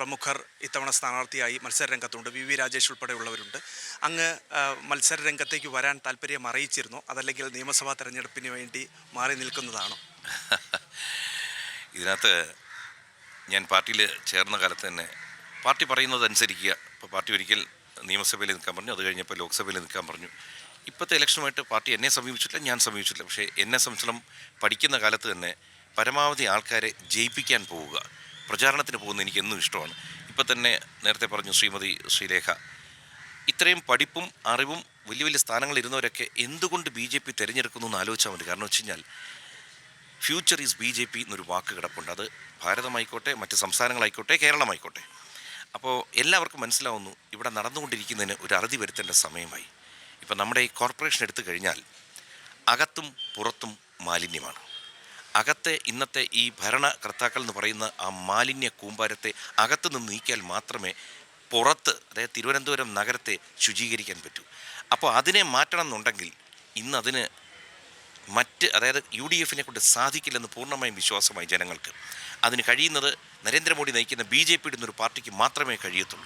പ്രമുഖർ ഇത്തവണ സ്ഥാനാർത്ഥിയായി മത്സരരംഗത്തുണ്ട്. വി. വി. രാജേഷ് ഉൾപ്പെടെയുള്ളവരുണ്ട്. അങ്ങ് മത്സരരംഗത്തേക്ക് വരാൻ താല്പര്യം അറിയിച്ചിരുന്നു. അതല്ലെങ്കിൽ നിയമസഭാ തെരഞ്ഞെടുപ്പിന് വേണ്ടി മാറി നിൽക്കുന്നതാണോ? ഇതിനകത്ത് ഞാൻ പാർട്ടിയിൽ ചേർന്ന കാലത്ത് തന്നെ പാർട്ടി പറയുന്നത് അനുസരിക്കുക ഇപ്പോൾ പാർട്ടി ഒരിക്കൽ നിയമസഭയിൽ നിൽക്കാൻ പറഞ്ഞു. അത് കഴിഞ്ഞപ്പോൾ ലോക്സഭയിൽ നിൽക്കാൻ പറഞ്ഞു. ഇപ്പോഴത്തെ ഇലക്ഷനുമായിട്ട് പാർട്ടി എന്നെ സമീപിച്ചിട്ടില്ല ഞാൻ സമീപിച്ചിട്ടില്ല. പക്ഷേ എന്നെ സംബന്ധിച്ചിടം പഠിക്കുന്ന കാലത്ത് തന്നെ പരമാവധി ആൾക്കാരെ ജയിപ്പിക്കാൻ പോവുക. പ്രചാരണത്തിന് പോകുന്നത് എനിക്ക് എന്നും ഇഷ്ടമാണ്. ഇപ്പം തന്നെ നേരത്തെ പറഞ്ഞു ശ്രീമതി ശ്രീലേഖ ഇത്രയും പഠിപ്പും അറിവും വലിയ വലിയ സ്ഥാനങ്ങളിൽ ഇരുന്നവരൊക്കെ എന്തുകൊണ്ട് ബി ജെ പി തിരഞ്ഞെടുക്കുന്നു എന്ന് ആലോചിച്ചാൽ മതി. കാരണം വെച്ച് കഴിഞ്ഞാൽ future is B J P എന്നൊരു വാക്ക് കിടപ്പുണ്ട്. അത് ഭാരതമായിക്കോട്ടെ മറ്റ് സംസ്ഥാനങ്ങളായിക്കോട്ടെ കേരളമായിക്കോട്ടെ. അപ്പോൾ എല്ലാവർക്കും മനസ്സിലാവുന്നു ഇവിടെ നടന്നുകൊണ്ടിരിക്കുന്നതിന് ഒരു അറുതി വരുത്തേണ്ട സമയമായി. ഇപ്പം നമ്മുടെ ഈ കോർപ്പറേഷൻ എടുത്തു കഴിഞ്ഞാൽ അകത്തും പുറത്തും മാലിന്യമാണ്. അകത്തെ ഇന്നത്തെ ഈ ഭരണകർത്താക്കൾ എന്ന് പറയുന്ന ആ മാലിന്യ കൂമ്പാരത്തെ അകത്ത് നിന്ന് നീക്കിയാൽ മാത്രമേ പുറത്ത് അതായത് തിരുവനന്തപുരം നഗരത്തെ ശുചീകരിക്കാൻ പറ്റൂ. അപ്പോൾ അതിനെ മാറ്റണം എന്നുണ്ടെങ്കിൽ ഇന്ന് അതിന് മറ്റ് അതായത് യു ഡി എഫിനെ കൊണ്ട് സാധിക്കില്ലെന്ന് പൂർണമായും വിശ്വാസമായി ജനങ്ങൾക്ക്. അതിന് കഴിയുന്നത് നരേന്ദ്രമോദി നയിക്കുന്ന ബി ജെ പിയുടെ ഒരു പാർട്ടിക്ക് മാത്രമേ കഴിയത്തുള്ളൂ.